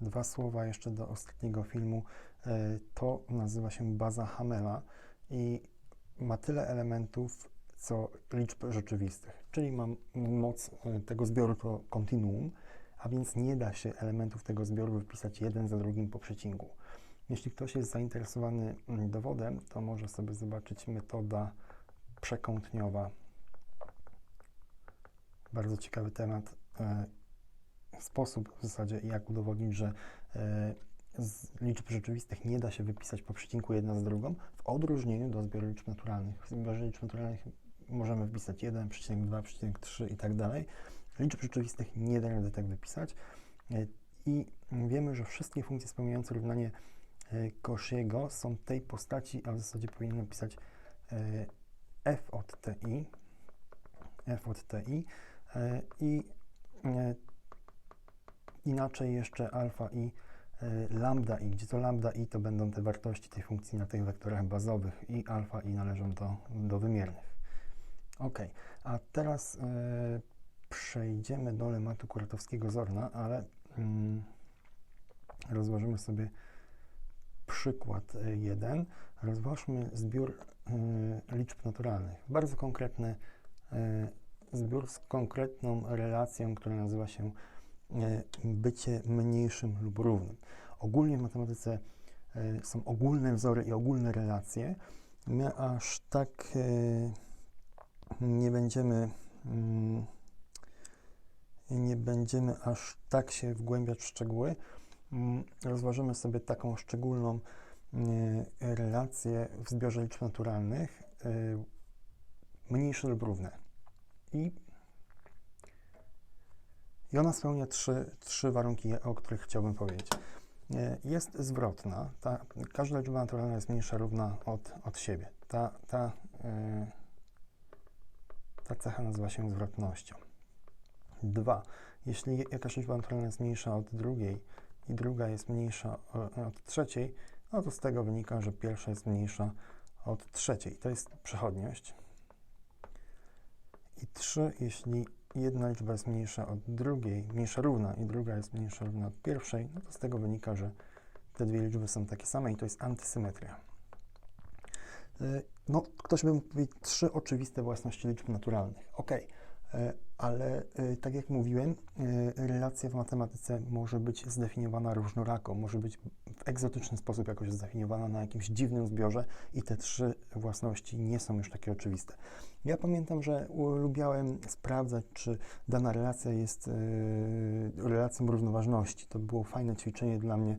Dwa słowa jeszcze do ostatniego filmu. E, To nazywa się baza Hamela i ma tyle elementów, co liczb rzeczywistych, czyli ma moc e, tego zbioru to kontinuum, a więc nie da się elementów tego zbioru wypisać jeden za drugim po przecinku. Jeśli ktoś jest zainteresowany mm, dowodem, to może sobie zobaczyć metoda przekątniowa. Bardzo ciekawy temat. Sposób w zasadzie, jak udowodnić, że e, z liczb rzeczywistych nie da się wypisać po przecinku jedna z drugą, w odróżnieniu do zbioru liczb naturalnych. W zbiorze liczb naturalnych możemy wpisać 1, 2, 3 i tak dalej. Liczb rzeczywistych nie da rady tak wypisać. E, I wiemy, że wszystkie funkcje spełniające równanie e, Cauchy'ego są tej postaci, a w zasadzie powinienem pisać f od ti, f od ti i inaczej jeszcze alfa i e, lambda i, gdzie to lambda i to będą te wartości tej funkcji na tych wektorach bazowych i alfa i należą do, do wymiernych. Ok, a teraz e, przejdziemy do lematu kuratowskiego Zorna, ale rozłożymy sobie przykład e, jeden. Rozważmy zbiór e, liczb naturalnych. Bardzo konkretny e, zbiór z konkretną relacją, która nazywa się e, bycie mniejszym lub równym. Ogólnie w matematyce e, są ogólne wzory i ogólne relacje. My aż tak e, nie będziemy mm, nie będziemy aż tak się wgłębiać w szczegóły. Mm, Rozważymy sobie taką szczególną e, relację w zbiorze liczb naturalnych e, mniejsze lub równe. I, I ona spełnia trzy, trzy warunki, o których chciałbym powiedzieć. E, Jest zwrotna. Ta, każda liczba naturalna jest mniejsza równa od, od siebie. Ta, ta, e, ta cecha nazywa się zwrotnością. Dwa. Jeśli jakaś liczba naturalna jest mniejsza od drugiej i druga jest mniejsza o- od trzeciej, no to z tego wynika, że pierwsza jest mniejsza od trzeciej. To jest przechodniość. I trzy, jeśli jedna liczba jest mniejsza od drugiej, mniejsza równa i druga jest mniejsza równa od pierwszej, no to z tego wynika, że te dwie liczby są takie same i to jest antysymetria. Y, No, ktoś by mógł powiedzieć trzy oczywiste własności liczb naturalnych. Ok, ale y, tak jak mówiłem, y, relacja w matematyce może być zdefiniowana różnorako, może być w egzotyczny sposób jakoś zdefiniowana na jakimś dziwnym zbiorze i te trzy własności nie są już takie oczywiste. Ja pamiętam, że lubiałem sprawdzać, czy dana relacja jest relacją równoważności. To było fajne ćwiczenie dla mnie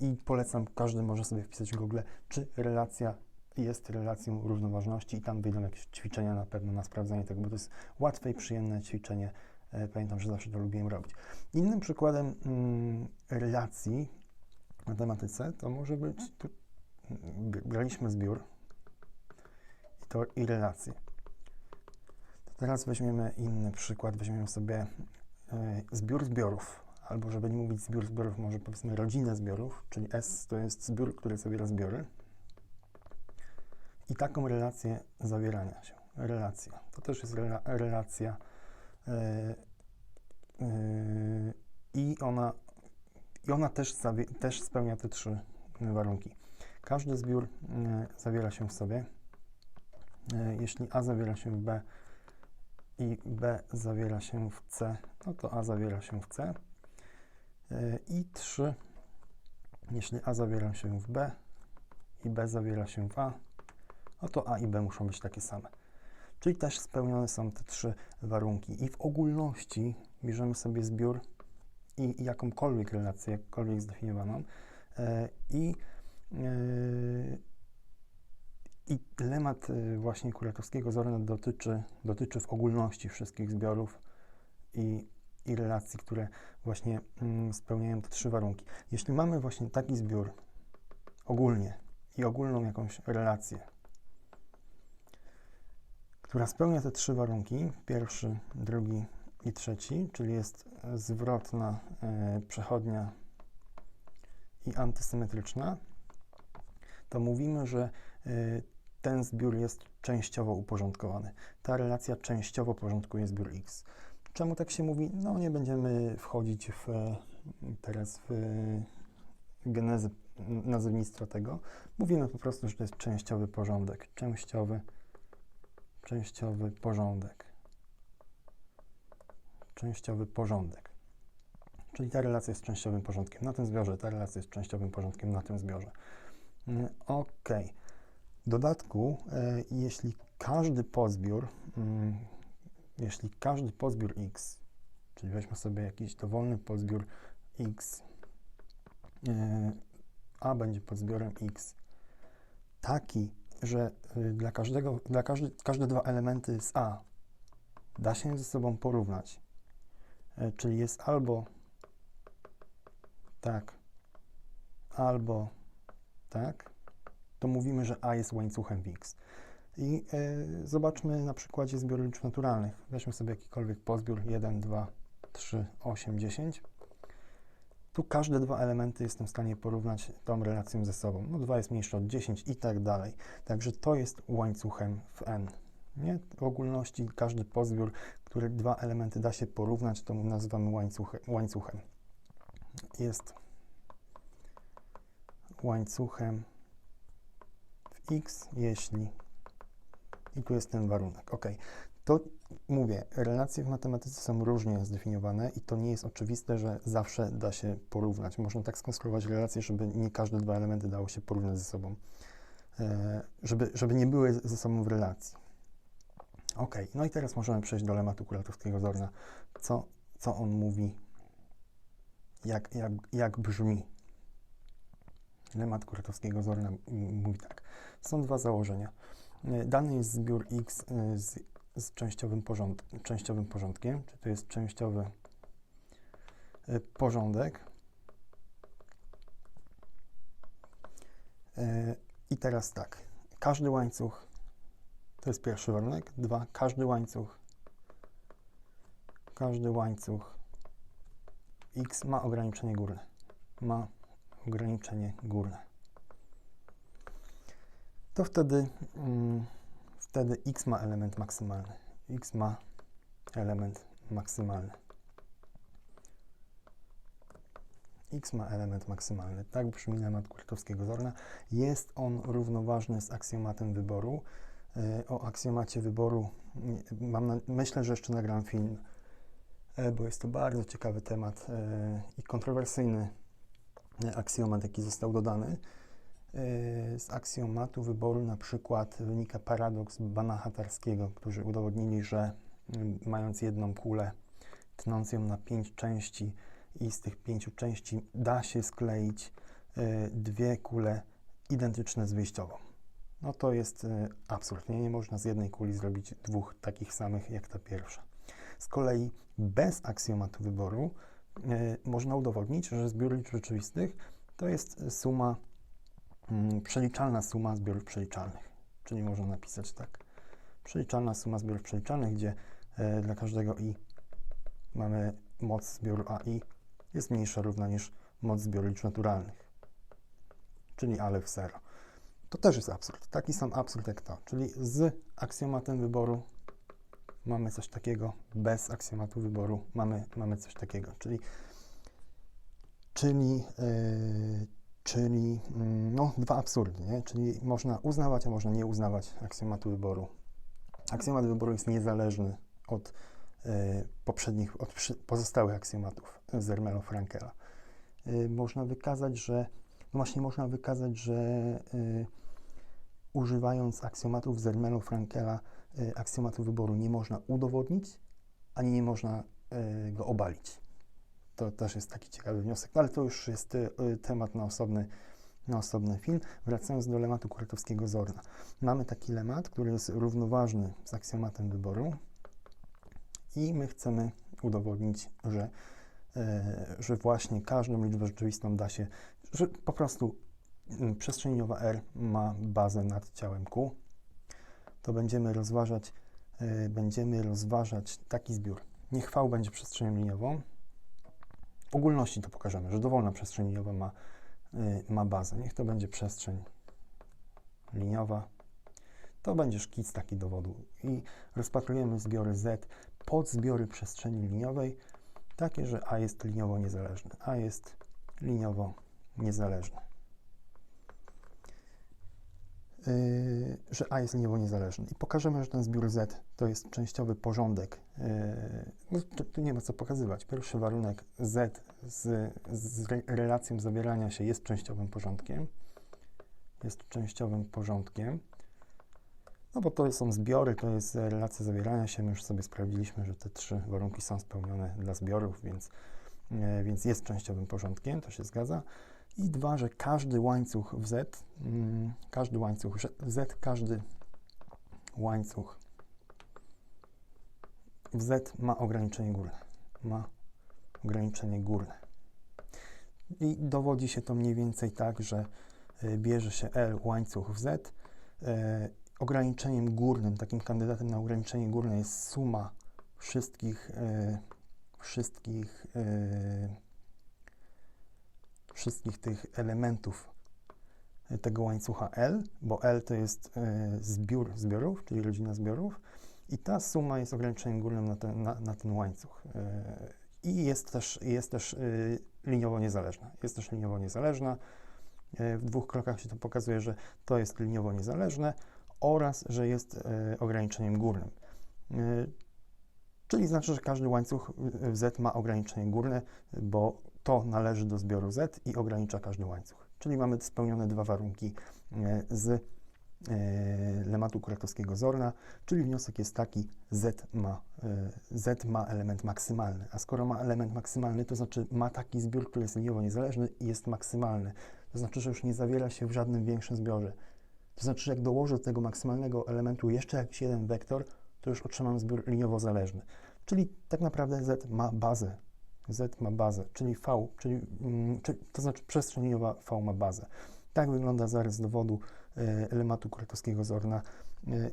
i polecam, każdy może sobie wpisać w Google, czy relacja jest relacją równoważności i tam wyjdą jakieś ćwiczenia na pewno na sprawdzenie tego, bo to jest łatwe i przyjemne ćwiczenie. E, Pamiętam, że zawsze to lubiłem robić. Innym przykładem mm, relacji w matematyce to może być, tu, zbiór i to i relacje. To teraz weźmiemy inny przykład, weźmiemy sobie e, zbiór zbiorów, albo żeby nie mówić zbiór zbiorów, może powiedzmy rodzinę zbiorów, czyli S to jest zbiór, który zawiera zbiory. I taką relację zawierania się. Relacja. To też jest rela, relacja e, e, i ona, i ona też, też spełnia te trzy warunki. Każdy zbiór e, zawiera się w sobie. Jeśli A zawiera się w B i B zawiera się w C, no to A zawiera się w C. I 3, jeśli A zawiera się w B i B zawiera się w A, no to A i B muszą być takie same. Czyli też spełnione są te trzy warunki. I w ogólności bierzemy sobie zbiór i, i jakąkolwiek relację, jakkolwiek zdefiniowaną e, i, e, i lemat e, właśnie kuratowskiego Zorna dotyczy, dotyczy w ogólności wszystkich zbiorów i, i relacji, które właśnie mm, spełniają te trzy warunki. Jeśli mamy właśnie taki zbiór ogólnie i ogólną jakąś relację, która spełnia te trzy warunki, pierwszy, drugi i trzeci, czyli jest zwrotna, e, przechodnia i antysymetryczna, to mówimy, że e, ten zbiór jest częściowo uporządkowany. Ta relacja częściowo porządkuje zbiór X. Czemu tak się mówi? No nie będziemy wchodzić w, teraz w genezy nazewnictwa tego, mówimy po prostu, że to jest częściowy porządek. Częściowy, częściowy porządek. Częściowy porządek. Czyli ta relacja jest częściowym porządkiem na tym zbiorze, ta relacja jest częściowym porządkiem na tym zbiorze. Mm, Ok. W dodatku, e, jeśli każdy pozbiór, mm, jeśli każdy pozbiór x, czyli weźmy sobie jakiś dowolny pozbiór x, e, a będzie podzbiorem x, taki, że y, dla każdego, dla każdy, każde dwa elementy z a da się ze sobą porównać, e, czyli jest albo tak, albo tak, to mówimy, że A jest łańcuchem w X. I e, zobaczmy na przykładzie zbiorów liczb naturalnych. Weźmy sobie jakikolwiek pozbiór 1, 2, 3, 8, 10. Tu każde dwa elementy jestem w stanie porównać tą relacją ze sobą. No 2 jest mniejsze od 10 i tak dalej. Także to jest łańcuchem w N. Nie? W ogólności każdy pozbiór, który dwa elementy da się porównać, to nazywamy łańcuchem. łańcuchem. Jest łańcuchem w X, jeśli i tu jest ten warunek. Ok, to mówię, relacje w matematyce są różnie zdefiniowane i to nie jest oczywiste, że zawsze da się porównać. Można tak skonstruować relacje, żeby nie każde dwa elementy dało się porównać ze sobą, e, żeby, żeby nie były ze sobą w relacji. Ok, no i teraz możemy przejść do lematu kuratowskiego Zorna. Co, co on mówi, jak, jak, jak brzmi Lemat kuratowskiego Zorna mówi tak. Są dwa założenia. E, Dany jest zbiór X e, z, z częściowym, porząd, częściowym porządkiem, czy to jest częściowy e, porządek. I teraz tak. Każdy łańcuch to jest pierwszy warunek. Dwa. Każdy łańcuch każdy łańcuch X ma ograniczenie górne. Ma ograniczenie górne. To wtedy, mm, wtedy x ma element maksymalny. x ma element maksymalny. x ma element maksymalny. Tak brzmi temat Kurtowskiego Zorna. Jest on równoważny z aksjomatem wyboru. E, o aksjomacie wyboru mam na, myślę, że jeszcze nagram film, e, bo jest to bardzo ciekawy temat e, i kontrowersyjny aksjomat, jaki został dodany. E, z aksjomatu wyboru na przykład wynika paradoks Banahatarskiego, którzy udowodnili, że mm, mając jedną kulę, tnąc ją na pięć części i z tych pięciu części da się skleić e, dwie kule identyczne z wyjściową. No to jest e, absurd. Nie, nie można z jednej kuli zrobić dwóch takich samych jak ta pierwsza. Z kolei bez aksjomatu wyboru można udowodnić, że zbiór liczb rzeczywistych to jest suma, przeliczalna suma zbiorów przeliczalnych. Czyli można napisać tak. Przeliczalna suma zbiorów przeliczalnych, gdzie e, dla każdego i mamy moc zbioru AI jest mniejsza równa niż moc zbioru liczb naturalnych, czyli ale w 0. To też jest absurd. Taki sam absurd jak to. Czyli z aksjomatem wyboru mamy coś takiego, bez aksjomatu wyboru mamy, mamy coś takiego, czyli, czyli, yy, czyli yy, no, dwa absurdy, nie? czyli można uznawać, a można nie uznawać aksjomatu wyboru. Aksjomat wyboru jest niezależny od yy, poprzednich, od pozostałych aksjomatów Zermelo-Frankela. Yy, można wykazać, że, no właśnie można wykazać, że yy, używając aksjomatów Zermelo-Frankela Y, aksjomatu wyboru nie można udowodnić, ani nie można y, go obalić. To też jest taki ciekawy wniosek, no ale to już jest y, temat na osobny, na osobny film. Wracając do lematu kuratowskiego Zorna. Mamy taki lemat, który jest równoważny z aksjomatem wyboru i my chcemy udowodnić, że, że właśnie każdą liczbę rzeczywistą da się, że po prostu mm, przestrzeniowa R ma bazę nad ciałem Q, to będziemy rozważać, yy, będziemy rozważać taki zbiór. Niech V będzie przestrzenią liniową. Ogólności to pokażemy, że dowolna przestrzeń liniowa ma, yy, ma bazę. Niech to będzie przestrzeń liniowa. To będzie szkic taki dowodu. I rozpatrujemy zbiory Z pod zbiory przestrzeni liniowej. takie, że A jest liniowo niezależny. A jest liniowo niezależny. Yy, że A jest liniowo niezależny. I pokażemy, że ten zbiór Z to jest częściowy porządek. Yy, no, tu, tu nie ma co pokazywać. Pierwszy warunek Z z, z re- relacją zawierania się jest częściowym porządkiem. Jest częściowym porządkiem. No bo to są zbiory, to jest relacja zawierania się. My już sobie sprawdziliśmy, że te trzy warunki są spełnione dla zbiorów, więc, e, więc jest częściowym porządkiem, to się zgadza. I dwa, że każdy łańcuch w Z, mm, każdy łańcuch że Z, każdy łańcuch w Z ma ograniczenie górne. Ma ograniczenie górne. I dowodzi się to mniej więcej tak, że y, bierze się L łańcuch w Z. e, Ograniczeniem górnym, takim kandydatem na ograniczenie górne jest suma wszystkich, e, wszystkich, wszystkich tych elementów tego łańcucha L, bo L to jest e, zbiór zbiorów, czyli rodzina zbiorów i ta suma jest ograniczeniem górnym na ten, na, na ten łańcuch. E, I jest też, jest też e, liniowo niezależna. Jest też liniowo niezależna. W dwóch krokach się to pokazuje, że to jest liniowo niezależne oraz, że jest ograniczeniem górnym. Czyli znaczy, że każdy łańcuch w Z ma ograniczenie górne, bo to należy do zbioru Z i ogranicza każdy łańcuch. Czyli mamy spełnione dwa warunki e, z e, lematu kuratowskiego Zorna, czyli wniosek jest taki, Z ma, e, Z ma element maksymalny, a skoro ma element maksymalny, to znaczy ma taki zbiór, który jest liniowo niezależny i jest maksymalny. To znaczy, że już nie zawiera się w żadnym większym zbiorze. To znaczy, że jak dołożę do tego maksymalnego elementu jeszcze jakiś jeden wektor, to już otrzymam zbiór liniowo zależny. Czyli tak naprawdę Z ma bazę. Z ma bazę, czyli V, czyli, mm, to znaczy przestrzeń liniowa V ma bazę. Tak wygląda zarys dowodu e, elematu kuratowskiego Zorna. E,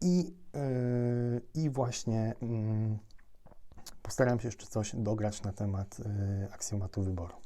I, e, I właśnie mm, postaram się jeszcze coś dograć na temat aksjomatu wyboru.